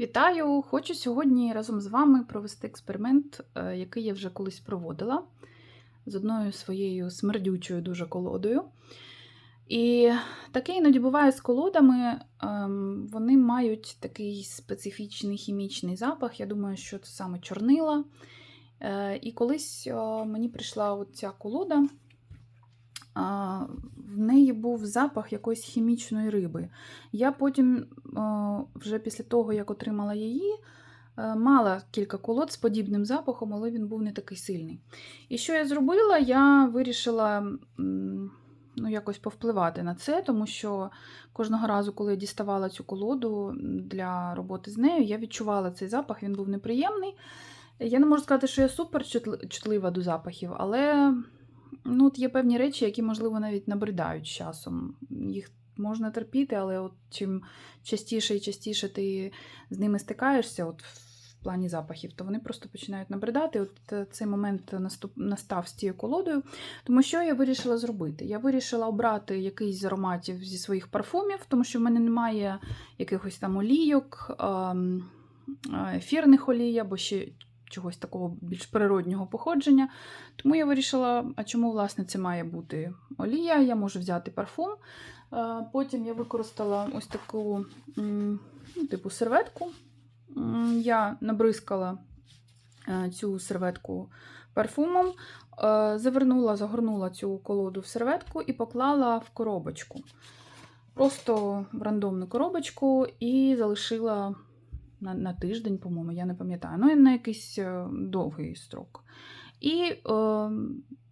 Вітаю! Хочу сьогодні разом з вами провести експеримент, е, який я вже колись проводила з одною своєю смердючою дуже колодою. І таке іноді буває з колодами, ем, вони мають такий специфічний хімічний запах. Я думаю, що це саме чорнила. Е, І колись мені прийшла ця колода. В неї був запах якоїсь хімічної риби. Я потім, вже після того, як отримала її, е, мала кілька колод з подібним запахом, але він був не такий сильний. І що я зробила? Я вирішила ну, якось повпливати на це, тому що кожного разу, коли я діставала цю колоду для роботи з нею, я відчувала цей запах, він був неприємний. Я не можу сказати, що я супер чутлива до запахів, але ну, от є певні речі, які, можливо, навіть набридають з часом. Їх можна терпіти, але от чим частіше і частіше ти з ними стикаєшся, от в плані запахів, то вони просто починають набридати. От е, цей момент наступ, настав з цією колодою. Тому що я вирішила зробити? Я вирішила обрати якийсь з ароматів зі своїх парфумів, тому що в мене немає якихось там олійок, ем, е, ефірних олій або ще чогось такого більш природнього походження. Тому я вирішила, а чому, власне, це має бути олія? Я можу взяти парфум. Потім я використала ось таку ну, типу серветку. Я набризкала е, цю серветку парфумом, е, завернула, загорнула цю колоду в серветку і поклала в коробочку. Просто в рандомну коробочку і залишила на, на тиждень, по-моєму, я не пам'ятаю, ну на якийсь е, довгий строк. І е,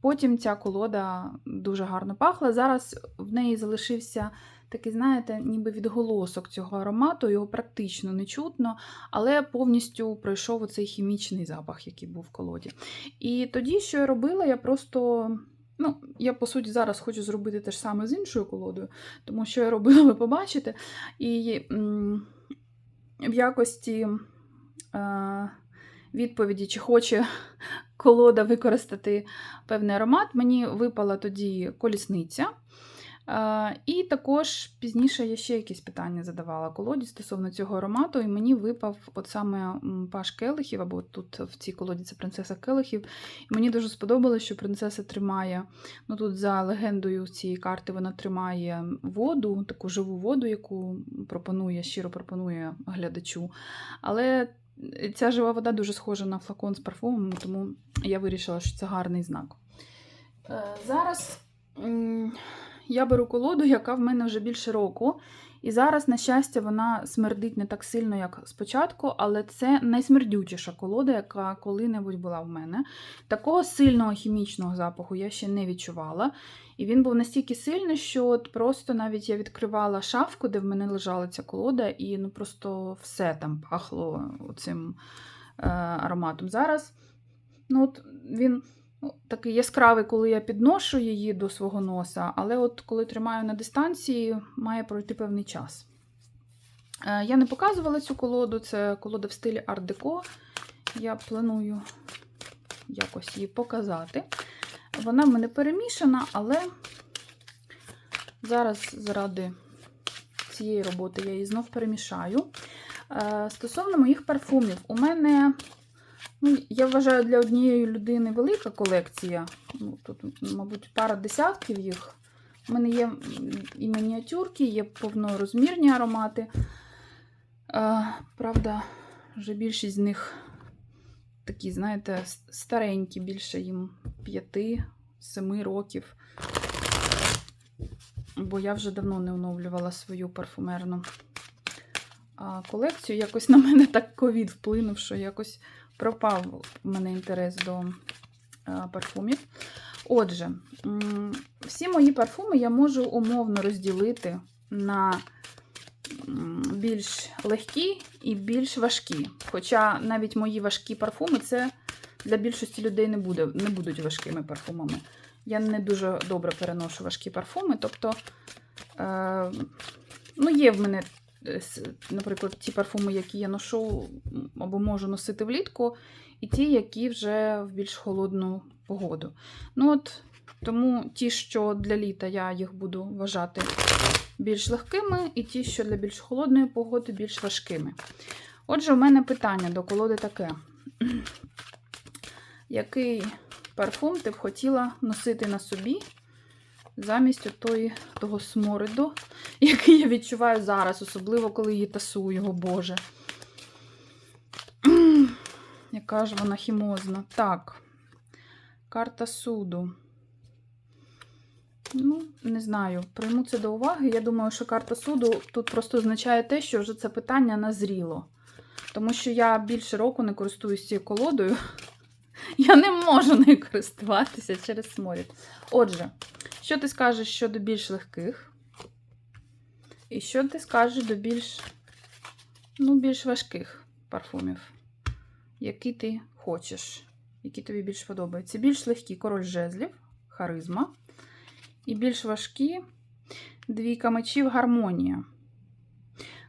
потім ця колода дуже гарно пахла. Зараз в неї залишився такий, знаєте, ніби відголосок цього аромату, його практично не чутно, але повністю пройшов оцей хімічний запах, який був в колоді. І тоді, що я робила, я просто. Ну, я, по суті, зараз хочу зробити те ж саме з іншою колодою, тому що я робила, ви побачите. І в якості е, відповіді, чи хоче колода використати певний аромат, мені випала тоді колісниця. Е, і також пізніше я ще якісь питання задавала колоді стосовно цього аромату, і мені випав от саме паш келихів, або тут в цій колоді це принцеса келихів. І мені дуже сподобалось, що принцеса тримає, ну тут за легендою цієї карти вона тримає воду, таку живу воду, яку пропонує, щиро пропонує глядачу. Але ця жива вода дуже схожа на флакон з парфумом, тому я вирішила, що це гарний знак. Е, Зараз я беру колоду, яка в мене вже більше року. І зараз, на щастя, вона смердить не так сильно, як спочатку, але це найсмердючіша колода, яка коли-небудь була в мене. Такого сильного хімічного запаху я ще не відчувала. І він був настільки сильний, що от просто навіть я відкривала шафку, де в мене лежала ця колода, і ну просто все там пахло цим е, ароматом. Зараз ну, от він ну, такий яскравий, коли я підношу її до свого носа, але от коли тримаю на дистанції, має пройти певний час. Е, Я не показувала цю колоду, це колода в стилі арт-деко. Я планую якось її показати. Вона в мене перемішана, але зараз заради цієї роботи я її знов перемішаю. Е, Стосовно моїх парфумів, у мене, ну, я вважаю, для однієї людини велика колекція. Ну, Тут, мабуть, пара десятків їх. У мене є і мініатюрки, є повнорозмірні аромати. Е, Правда, вже більшість з них такі, знаєте, старенькі, більше їм 5-7 років. Бо я вже давно не оновлювала свою парфумерну колекцію. Якось на мене так ковід вплинув, що якось пропав в мене інтерес до парфумів. Отже, всі мої парфуми я можу умовно розділити на більш легкі і більш важкі. Хоча навіть мої важкі парфуми це для більшості людей не, буде, не будуть важкими парфумами. Я не дуже добре переношу важкі парфуми. Тобто, е, ну, є в мене, е, наприклад, ті парфуми, які я ношу або можу носити влітку, і ті, які вже в більш холодну погоду. Ну от, тому ті, що для літа я їх буду вважати більш легкими, і ті, що для більш холодної погоди, більш важкими. Отже, у мене питання до колоди таке. Який парфум ти б хотіла носити на собі замість тої, того смориду, який я відчуваю зараз, особливо коли її тасую, його Боже. Яка ж вона хімозна. Так, карта суду. Ну, не знаю, прийму це до уваги. Я думаю, що карта суду тут просто означає те, що вже це питання назріло. Тому що я більше року не користуюсь цією колодою. Я не можу нею користуватися через сморід. Отже, що ти скажеш щодо більш легких? І що ти скажеш до більш, ну, більш важких парфумів? Які ти хочеш, які тобі більш подобаються? Більш легкі король жезлів, харизма. І більш важкі двійка мечів гармонія.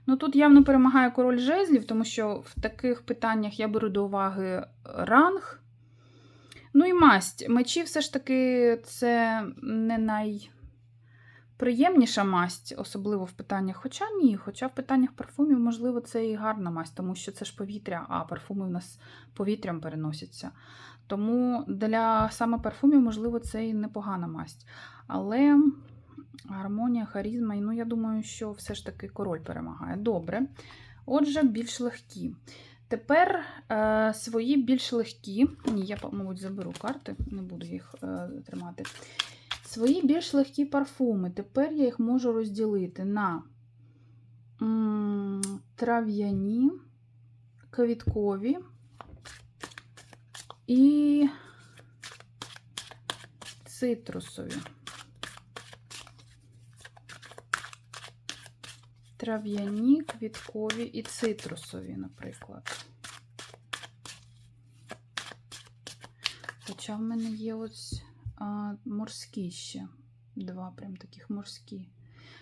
Ну, тут явно перемагає король жезлів, тому що в таких питаннях я беру до уваги ранг. Ну і масть. Мечі все ж таки це не найприємніша масть, особливо в питаннях. Хоча ні, хоча в питаннях парфумів, можливо, це і гарна масть, тому що це ж повітря, а парфуми в нас повітрям переносяться. Тому для саме парфумів, можливо, це і непогана масть. Але гармонія, харізма, і ну, я думаю, що все ж таки король перемагає. Добре. Отже, більш легкі. Тепер е, свої більш легкі. Ні, я, мабуть, заберу карти, не буду їх е, тримати. Свої більш легкі парфуми. Тепер я їх можу розділити на м, трав'яні, квіткові і цитрусові. Трав'яні, квіткові і цитрусові, наприклад. Хоча в мене є ось а, морські ще. Два прям таких морські.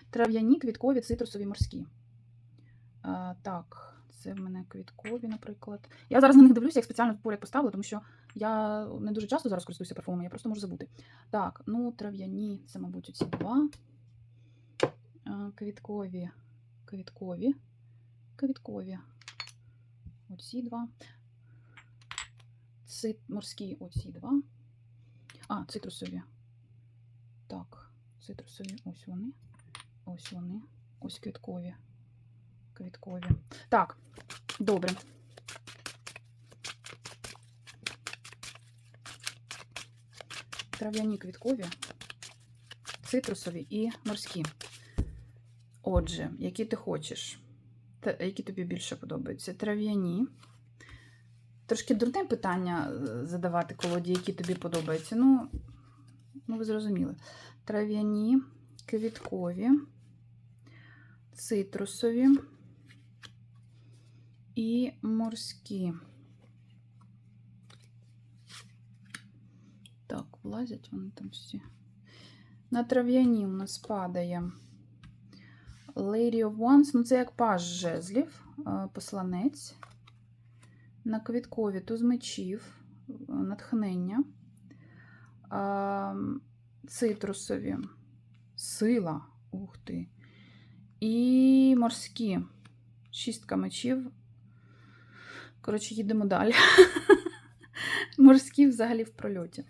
Трав'яні, квіткові, цитрусові, морські. А, так, це в мене квіткові, наприклад. Я зараз на них дивлюся, як спеціально поряд поставила, тому що я не дуже часто зараз користуюся парфумами, я просто можу забути. Так, ну, трав'яні, це, мабуть, оці два. Квіткові квіткові, квіткові. Оці два. Цит... Морські оці два. А, цитрусові. Так, цитрусові, ось вони. Ось вони. Ось квіткові. Квіткові. Так, добре. Трав'яні квіткові, цитрусові і морські. Отже, які ти хочеш, які тобі більше подобаються? Трав'яні. Трошки дурне питання е, задавати колоді, які тобі подобаються. Ну, ну ви зрозуміли. Трав'яні, квіткові, цитрусові і морські. Так, влазять вони там всі. На трав'яні у нас падає. Lady of Wands, ну це як паж жезлів, посланець. На квіткові туз мечів, натхнення, цитрусові, сила, ух ти. І морські. Шістка мечів. Коротше, їдемо далі. Морські взагалі в прольоті.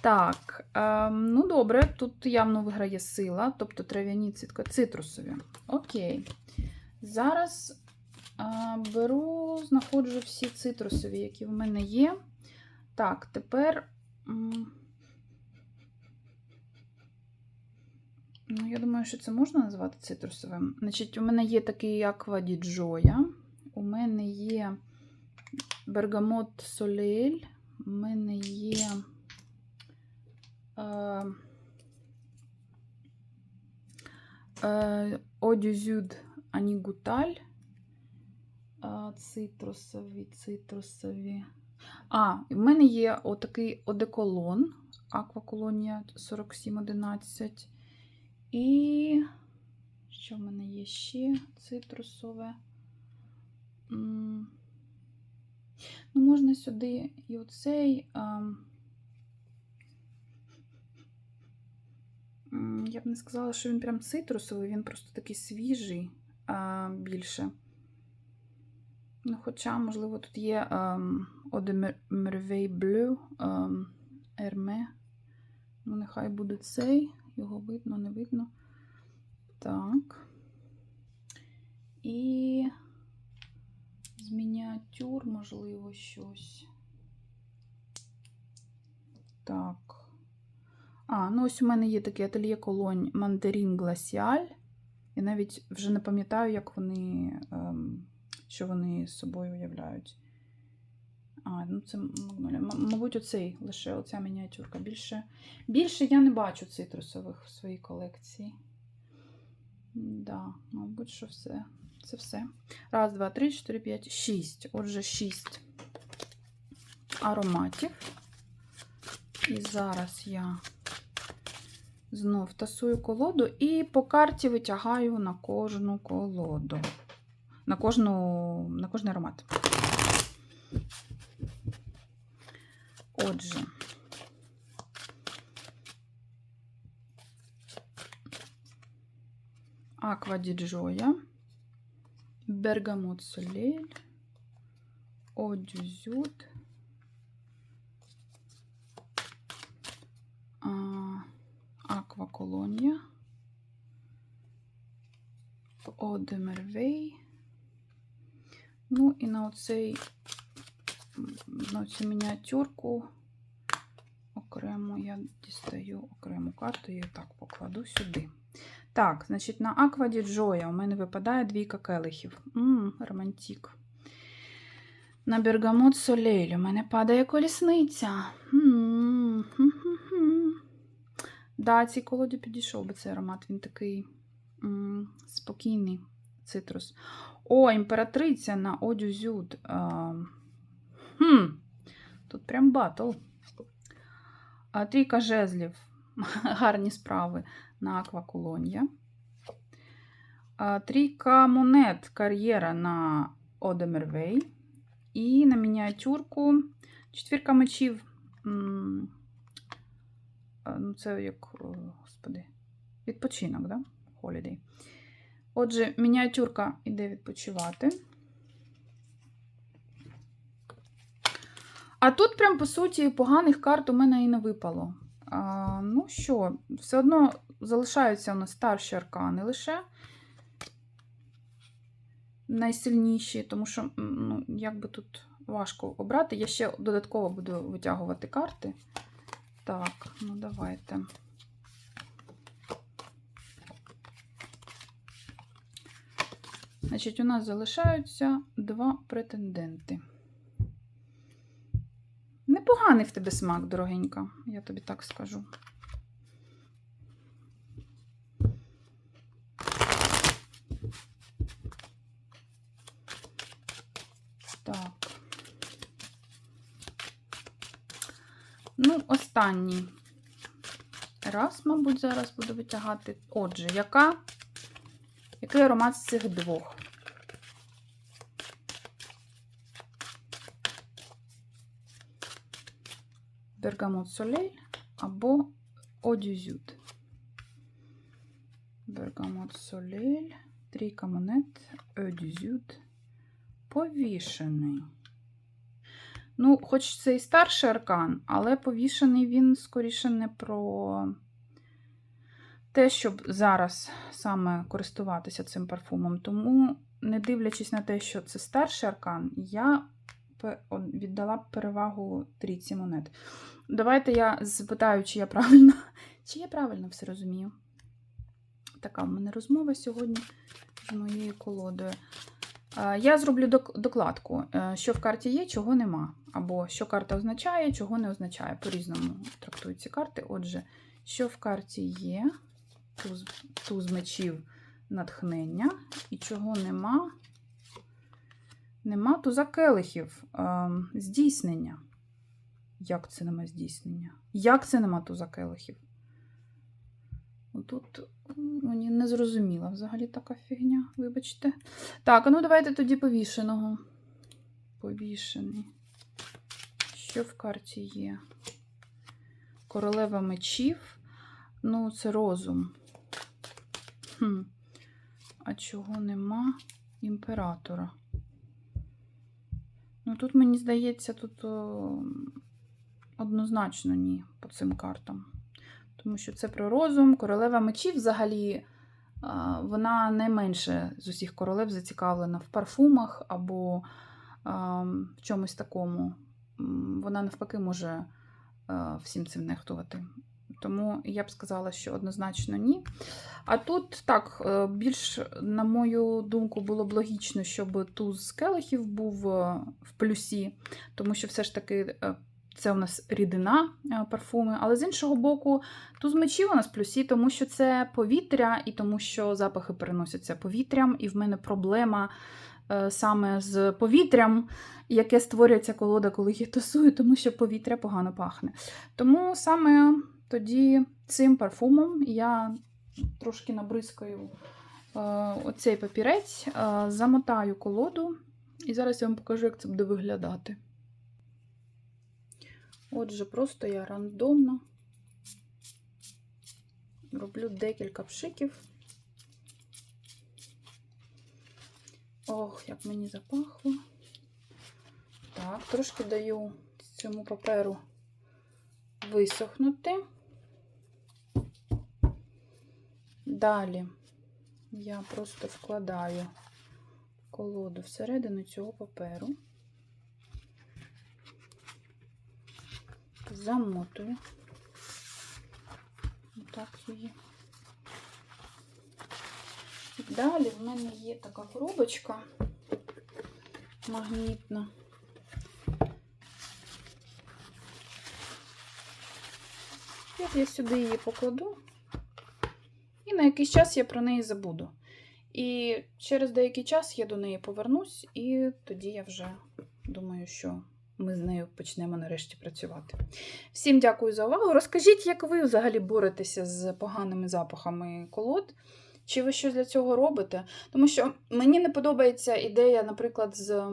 Так, е, ну добре, тут явно виграє сила, тобто трав'яні цитка, цитрусові. Окей. Зараз е, беру, знаходжу всі цитрусові, які в мене є. Так, тепер. Ну, я думаю, що це можна назвати цитрусовим. Значить, у мене є такий di Gioia, У мене є Бергамот Солель. У мене є. Одюзюд Анігуталь. Цитрусові, цитрусові. А, в мене є отакий одеколон, акваколонія 4711. І що в мене є ще цитрусове? Ну, можна сюди і оцей. Я б не сказала, що він прям цитрусовий, він просто такий свіжий а, більше. Ну, хоча, можливо, тут є Bleu, ем, Hermé. Ну, нехай буде цей. Його видно, не видно. Так. І з мініатюр, можливо, щось. Так. А, ну ось у мене є такий ательє колонь Мандарин Glacial. Я навіть вже не пам'ятаю, як вони, ем, що вони з собою уявляють. А, ну це. Мабуть, оцей, лише оця мініатюрка. Більше, більше я не бачу цитрусових в своїй колекції. Да, мабуть, що все. Це все. Раз, два, три, чотири, п'ять, шість. Отже, шість ароматів. І зараз я знов тасую колоду і по карті витягаю на кожну колоду. На, кожну, на кожний аромат. Отже. Аква Діджоя, Бергамот Солель, Одюзют, Аква Колонія, Оде Мервей. Ну і на оцей на цю мініатюрку окремо я дістаю окрему карту і так покладу сюди. Так, значить, на Акваді Джоя у мене випадає двійка келихів. Ммм, романтик. На Бергамот Солель у мене падає колісниця. М. Да, цій колоді підійшов би цей аромат. Він такий м, спокійний цитрус. О, імператриця на Одюзюд. Хм, тут прям батл. А, Трійка жезлів. Гарні справи на Акваколонія. Трійка монет кар'єра на Одемервей. І на мініатюрку четвірка мечів. А, Ну, це як, господи, відпочинок, да? Holiday. Отже, мініатюрка йде відпочивати. А тут, прям, по суті, поганих карт у мене і не випало. А, ну що, все одно залишаються у нас старші аркани лише найсильніші, тому що, ну, як би тут важко обрати. Я ще додатково буду витягувати карти. Так, ну давайте. Значить, у нас залишаються два претенденти. Непоганий в тебе смак, дорогенька, я тобі так скажу. Так. Останній раз, мабуть, зараз буду витягати. Отже, яка, який аромат з цих двох? Бергамот Солей або Одюзют. Бергамот Солель, трійка монет, Одюзют. Повішений. Ну, хоч це і старший аркан, але повішений він скоріше не про те, щоб зараз саме користуватися цим парфумом. Тому, не дивлячись на те, що це старший аркан, я віддала б перевагу трійці монет. Давайте я запитаю, чи я правильно, чи я правильно все розумію. Така в мене розмова сьогодні з моєю колодою. Е, Я зроблю докладку, е, що в карті є, чого нема. Або що карта означає, чого не означає. По-різному трактують ці карти. Отже, що в карті є, туз, туз мечів натхнення, і чого нема. Нема туза келихів, ем, здійснення. Як це нема здійснення? Як це нема туза келихів? Тут мені не зрозуміла взагалі така фігня, вибачте. Так, ну давайте тоді повішеного. Повішений. Що в карті є? Королева мечів. Ну, це розум. Хм. А чого нема імператора? Ну, тут, мені здається, тут о, однозначно ні по цим картам. Тому що це про розум. Королева мечів взагалі вона найменше з усіх королев зацікавлена в парфумах або в чомусь такому. Вона навпаки може всім цим нехтувати. Тому я б сказала, що однозначно ні. А тут так, е, більш, на мою думку, було б логічно, щоб туз келихів був е, в плюсі, тому що все ж таки е, це у нас рідина е, парфуми. Але з іншого боку, туз мечів у нас плюсі, тому що це повітря, і тому що запахи переносяться повітрям, і в мене проблема е, саме з повітрям, яке створюється колода, коли її тусую, тому що повітря погано пахне. Тому саме тоді цим парфумом я трошки набризкаю е, оцей папірець, замотаю колоду, і зараз я вам покажу, як це буде виглядати. Отже, просто я рандомно роблю декілька пшиків. Ох, як мені запахло. Так, трошки даю цьому паперу висохнути. Далі я просто вкладаю колоду всередину цього паперу, замотую так її. Далі в мене є така коробочка магнітна. Я сюди її покладу, і на якийсь час я про неї забуду. І через деякий час я до неї повернусь, і тоді я вже думаю, що ми з нею почнемо нарешті працювати. Всім дякую за увагу. Розкажіть, як ви взагалі боретеся з поганими запахами колод? Чи ви щось для цього робите? Тому що мені не подобається ідея, наприклад, з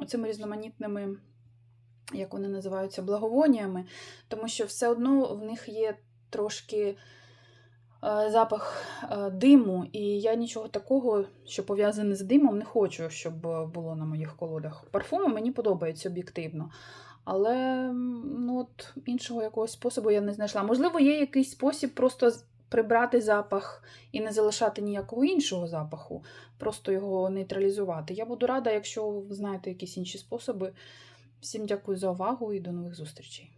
оцими різноманітними, як вони називаються, благовоніями, тому що все одно в них є трошки запах е, диму, і я нічого такого, що пов'язане з димом, не хочу, щоб е, було на моїх колодах. Парфуми мені подобаються об'єктивно. Але ну, от, іншого якогось способу я не знайшла. Можливо, є якийсь спосіб просто прибрати запах і не залишати ніякого іншого запаху, просто його нейтралізувати. Я буду рада, якщо ви знаєте якісь інші способи. Всім дякую за увагу і до нових зустрічей.